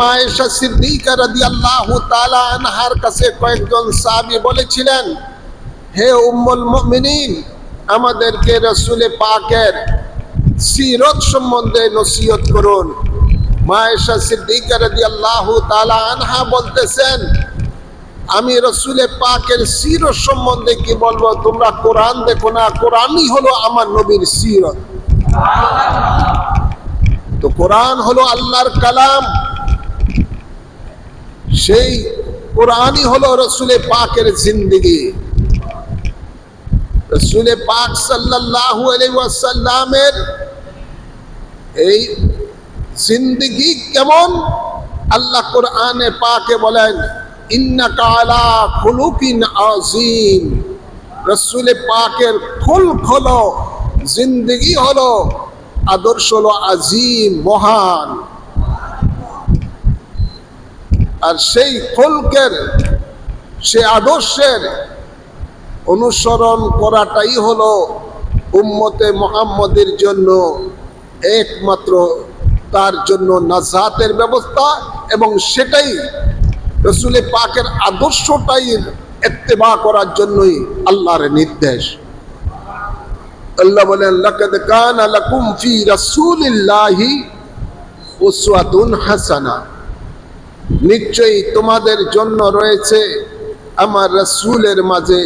মায়েশা সিদ্দিকা আনহার কাছে কয়েকজন বলেছিলেন, হে উম্মুল মুমিনিন, আমাদেরকে রসুলে পাকের সিরত সম্বন্ধে নসিহত করুন। মায়েশা সিদ্দিকা রাদিয়াল্লাহু আনহা বলতেছেন, আমি রসুলে পাকের সিরত সম্বন্ধে কি বলব? তোমরা কোরআন দেখো না? কোরআনই হলো আমার নবীর সিরত। তো কোরআন হলো আল্লাহর কালাম। সেই কোরআনই হলো রসুলে পাকের জিন্দিগি। রসুলে পাক সাল্লাল্লাহু আলাইহি ওয়াসাল্লামের এই জিন্দিগি কেমন? আল্লাহ কোরআনে পাকে বলেন, ইন্নাকা আলা খুলুকিন আযীম। রসুলে পাকের খুল খোলো, জিন্দিগি হলো আদর্শ হলো আজিম, মহান। আর সেই ফুলকের সে আদর্শের অনুসরণ করাটাই হলো উম্মতে মোহাম্মদের জন্য একমাত্র তার জন্য নাজাতের ব্যবস্থা এবং সেটাই রসুলে পাকের আদর্শটাই এত্তেবা করার জন্যই আল্লাহর নির্দেশ। আল্লাহ বলেন, লাকাদ কানা লাকুম ফি রাসূলিল্লাহি উসওয়াতুন হাসানা। নিশ্চয়ই তোমাদের জন্য রয়েছে আমার রাসূলের মাঝে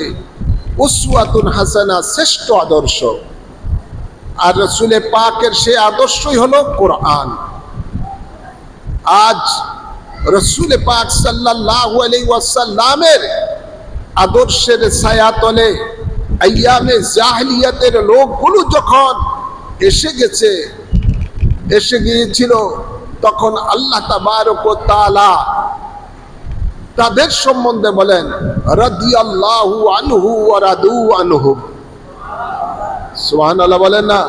উসওয়াতুন হাসানা শ্রেষ্ঠ আদর্শ। আর রসুলে পাকের সে আদর্শই হলো কোরআন। আজ রসুলে পাক আলাইহি ওয়াসাল্লামের আদর্শের ছায়াতলে আইয়ামে জাহলিয়াতের লোকগুলো যখন এসে গেছে, এসে গিয়েছিল তখন আল্লাহ ও তাদের সম্বন্ধে বলেন, রাদিয়াল্লাহু আনহু ওয়া রাদু আনহু সুবহানাল্লাহ বলেন না।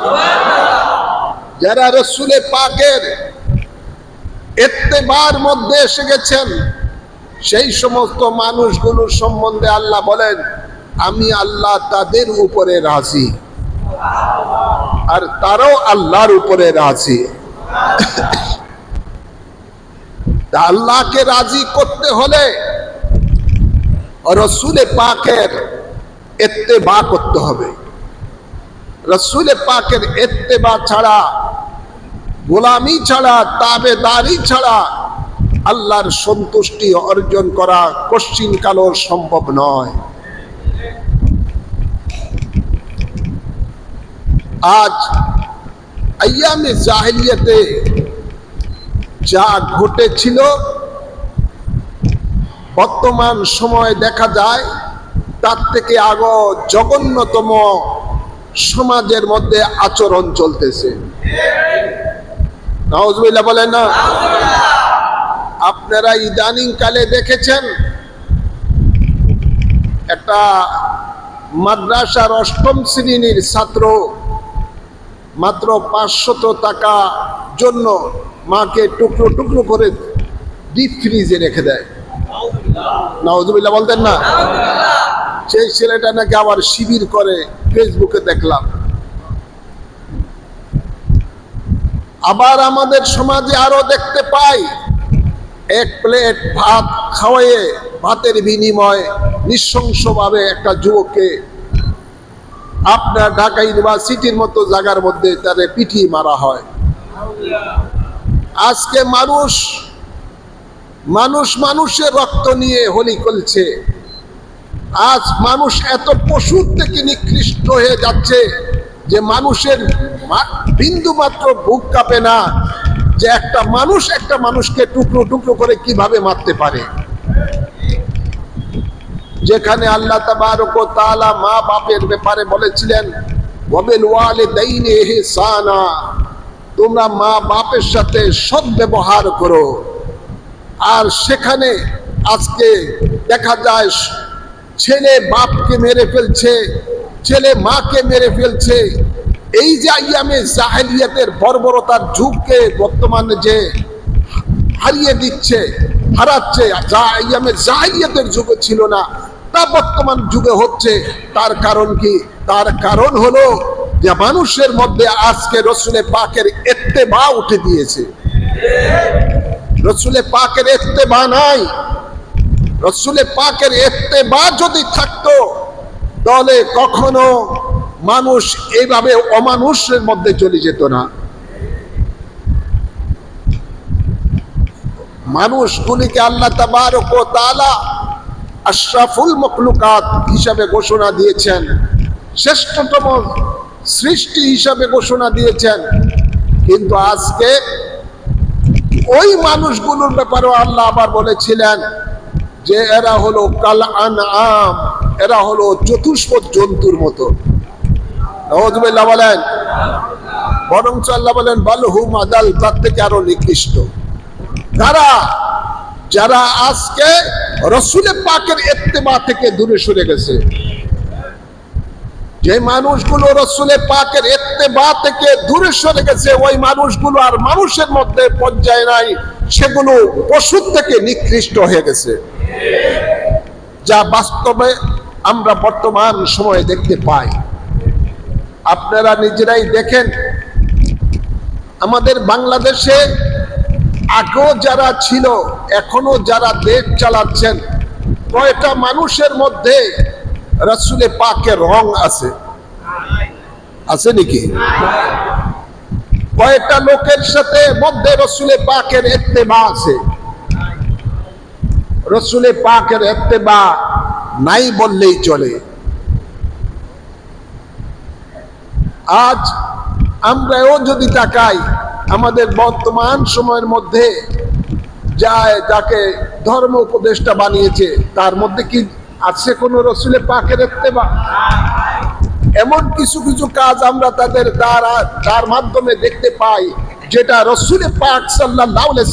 যারা রসুলে পাকের এত্তেবার মধ্যে এসে গেছেন, সেই সমস্ত মানুষগুলোর সম্বন্ধে আল্লাহ বলেন, আমি আল্লাহ তাদের উপরে রাজি। আর তারাও আল্লাহর উপরে রাজি। আল্লাহকে রাজি করতে হলে রসুলে পাকের এত্তেবা করতে হবে। রসুলে পাকের এত্তেবা ছাড়া, গোলামি ছাড়া, তাবেদারি ছাড়া আল্লাহর সন্তুষ্টি অর্জন করা কশ্চিন কালো সম্ভব নয়। আজ আয়ামে জাহিলিয়াতে যা ঘটেছিল, বর্তমান সময় দেখা যায়, তার থেকে আগো জঘন্যতম সমাজের মধ্যে আচরণ চলতেছে। বলেন না? আপনারা ইদানিং কালে দেখেছেন, একটা মাদ্রাসার অষ্টম শ্রেণির ছাত্র মাত্র পাঁচশত টাকা জন্য মাকে টুকরো টুকরো করে ডিপ ফ্রিজে রেখে দেয়। নওয়াজবিল্লাহ বলতেন না? সেই ছেলেটা নাকি আবার শিবির করে ফেসবুকে দেখলাম। আবার আমাদের সমাজে আরও দেখতে পাই। এক প্লেট ভাত খাওয়াইয়ে ভাতের বিনিময়ে নৃশংসভাবে একটা যুবককে আপনার ঢাকা ইউনিভার্সিটির মতো জায়গার মধ্যে তাদের পিঠি মারা হয়। আজকে মানুষ মানুষ মানুষের রক্ত নিয়ে হোলি করছে। আজ মানুষ এত পশুর থেকে নিকৃষ্ট হয়ে যাচ্ছে যে মানুষের বিন্দু মাত্র বুক কাঁপে না যে একটা মানুষ একটা মানুষকে টুকরো টুকরো করে কীভাবে মারতে পারে। যেখানে আল্লাহ তাআলা মা বাপের ব্যাপারে বলেছিলেন ওয়াবিল ওয়ালিদাইনি ইহসানা। তোমরা মা বাপের সাথে সৎ ব্যবহার করো। আর সেখানে আজকে দেখা যায়, ছেলে বাপকে মেরে ফেলছে, ছেলে মাকে মেরে ফেলছে। এই যে আইয়ামে জাহেলিয়াতের বর্বরতার যুগকে বর্তমানে যে হারিয়ে দিচ্ছে, হারাচ্ছে, যা আইয়ামে জাহেলিয়াতের যুগে ছিল না, তা বর্তমান যুগে হচ্ছে। তার কারণ কি? তার কারণ হলো যে মানুষের মধ্যে আজকে রসুলে পাকের এত্তেবা উঠে দিয়েছে। রসুলে পাকের এত্তেবা নাই। রসুলে পাকের এত্তেবা যদি থাকতো, তাহলে কখনো মানুষ এইভাবে অমানুষের মধ্যে চলে যেত না। মানুষগুলিকে আল্লাহ তাআলা আশরাফুল মখলুকাত হিসাবে ঘোষণা দিয়েছেন। শ্রেষ্ঠতম সৃষ্টি হিসাবে ঘোষণা দিয়েছেন। কিন্তু আজকে ওই মানুষগুলোর ব্যাপারেও আল্লাহ আবার বলেছিলেন যে এরা হলো কাল আন আম এরা হলো চতুষ্পদ জন্তুর মতো। নওয়াজুবিল্লাহ বলেন, বরঞ্চ আল্লাহ বলেন বালহুম আদাল, তার থেকে আরও নিকৃষ্ট। তারা, যারা আজকে রসুলের পাকের এত্তেবা থেকে দূরে সরে গেছে যে মানুষগুলো রসুলের পাকের এত্তেবা থেকে দূরে সরে গেছে, ওই মানুষগুলো আর মানুষের মধ্যে পর্যায়ে নাই, সেগুলো পশুর থেকে নিকৃষ্ট হয়ে গেছে। যা বাস্তবে আমরা বর্তমান সময়ে দেখতে পাই। আপনারা নিজেরাই দেখেন, আমাদের বাংলাদেশে আগেও যারা ছিল এখনও যারা দেশ চালাচ্ছেন, কয়টা মানুষের মধ্যে রসুলে পাকের রং আছে। আছে নাকি? কয়েকটা লোকের সাথে মধ্যে রসুলে পাকের এত্তেবা আছে। রসুলে পাকের এত্তেবা নাই বললেই চলে। আজ আমরাও যদি তাকাই, আমাদের বর্তমান সময়ের মধ্যে যায় যাকে ধর্ম উপদেষ্টা বানিয়েছে, তার মধ্যে কি আছে কোন রসুলে পাকের এত্তেবা এমন কিছু কিছু কাজ আমরা তাদের দ্বারা, তার মাধ্যমে দেখতে পাই, যেটা রসুলে পাক সাল্লাহ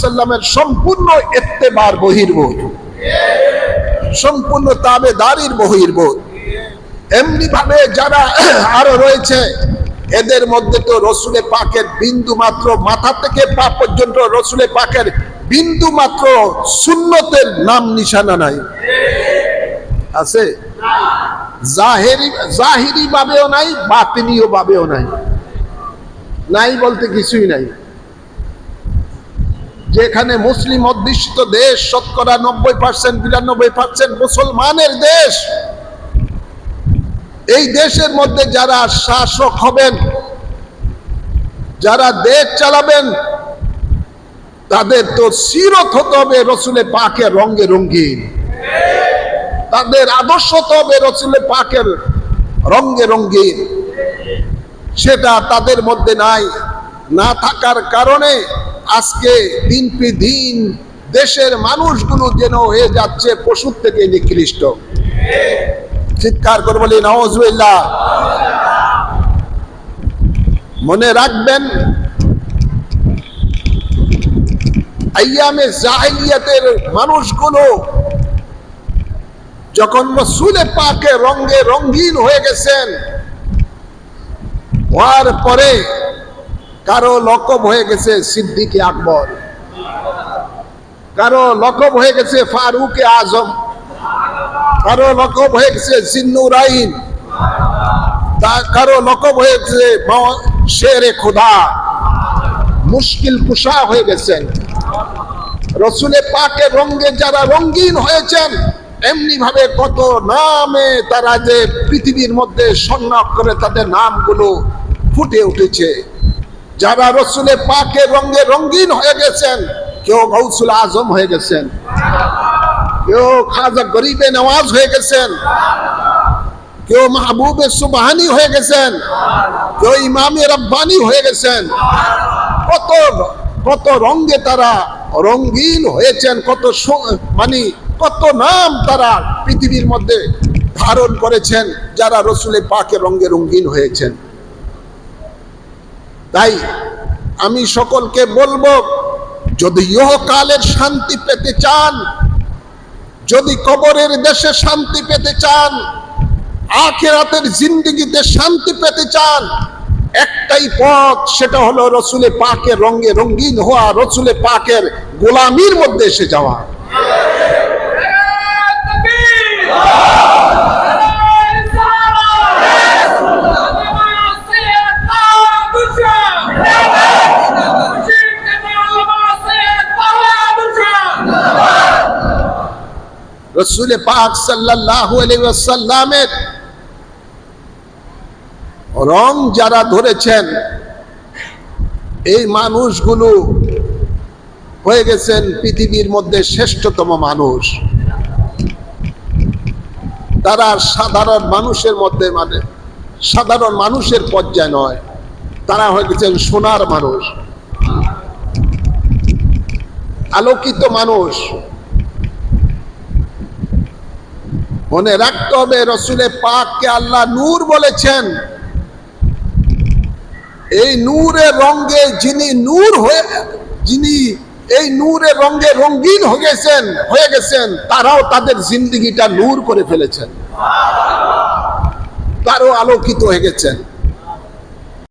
সাল্লামের সম্পূর্ণ এত্তেবার বহির্ভূত। সম্পূর্ণ তাবেদারির বহির্ভূত। এমনি ভাবে যারা আরও রয়েছে, এদের মধ্যে তো রসুলে পাকের বিন্দু মাত্র মাথা থেকে পা পর্যন্ত রসুলে পাকের বিন্দু মাত্র সুন্নতের নাম নিশানা নাই। আছে? জাহেরি ভাবেও নাই বাতিনীয় ভাবেও নাই। নাই বলতে কিছুই নাই। যেখানে মুসলিম অধ্যুষিত দেশ, শতকরা নব্বই পার্সেন্ট বিরানব্বই পার্সেন্ট মুসলমানের দেশ, এই দেশের মধ্যে যারা শাসক হবেন, যারা দেশ চালাবেন, তাদের তো সিরত হতে হবে রসুলে পাকে রঙ্গে রঙ্গিন তাদের আদর্শ তো রসুলে পাকের রঙ্গে রঙ্গিন সেটা তাদের মধ্যে নাই, না থাকার কারণে আজকে দিন পি দিন দেশের মানুষগুলো যেন হয়ে যাচ্ছে পশুর থেকে নিকৃষ্ট। চিৎকার করে বলি নওয়াজুল্লাহ মনে রাখবেন, আইয়ামে জাহিলিয়াতের মানুষগুলো যখন রসুলে পাকে রঙ্গে রঙ্গিন হয়ে গেছেন, হওয়ার পরে কারও লকব হয়ে গেছে সিদ্দিকে আকবর, কারও লকব হয়ে গেছে ফারুকে আজম, কারও লকব হয়ে গেছে জিন্নুরাইন কারও লকব হয়ে গেছে শেরে খোদা, মুশকিল কুশা হয়ে গেছেন। রসুলে পাকে রঙ্গে যারা রঙ্গিন হয়েছেন এমনি ভাবে কত নামে তারা যে পৃথিবীর মধ্যে সংগ্রহ করে তাদের নামগুলো ফুটে উঠেছে। যারা রসুলে পাকে রঙে রঙিন হয়ে গেছেন, কেউ গৌসুল আজম হয়ে গেছেন, কেউ খাজা গরিবে নওয়াজ হয়ে গেছেন, কেউ মাহবুবে সুবাহানি হয়ে গেছেন, কেউ ইমামে রব্বানি হয়ে গেছেন। কত কত রঙ্গে তারা রঙ্গিন হয়েছেন, কত মানে কত নাম তারা পৃথিবীর মধ্যে ধারণ করেছেন, যারা রসুলে পাকে রঙ্গে রঙ্গিন হয়েছেন। তাই আমি সকলকে বলব, যদি ইহকালের শান্তি পেতে চান, যদি কবরের দেশে শান্তি পেতে চান, আখেরাতের জিন্দিগিতে শান্তি পেতে চান, একটাই পথ, সেটা হলো রসুলে পাকের রঙে রঙিন হওয়া রসুলে পাকের গোলামির মধ্যে এসে যাওয়া। রসুল পাক সাল্লাহ রং যারা ধরেছেন এই মানুষগুলো হয়ে গেছেন পৃথিবীর মধ্যে শ্রেষ্ঠতম মানুষ। তারা সাধারণ মানুষের মধ্যে মানে সাধারণ মানুষের পর্যায়ে নয়। তারা হয়ে গেছেন সোনার মানুষ। আলোকিত মানুষ। মনে রাখতে হবে, রসুলে পাককে আল্লাহ নূর বলেছেন। এই নূরের রঙে যিনি নূর হয়ে যিনি এই নূরের রঙে রঙিন হয়ে গেছেন হয়ে গেছেন, তারাও তাদের জিন্দিগিটা নূর করে ফেলেছেন। তারও আলোকিত হয়ে গেছেন।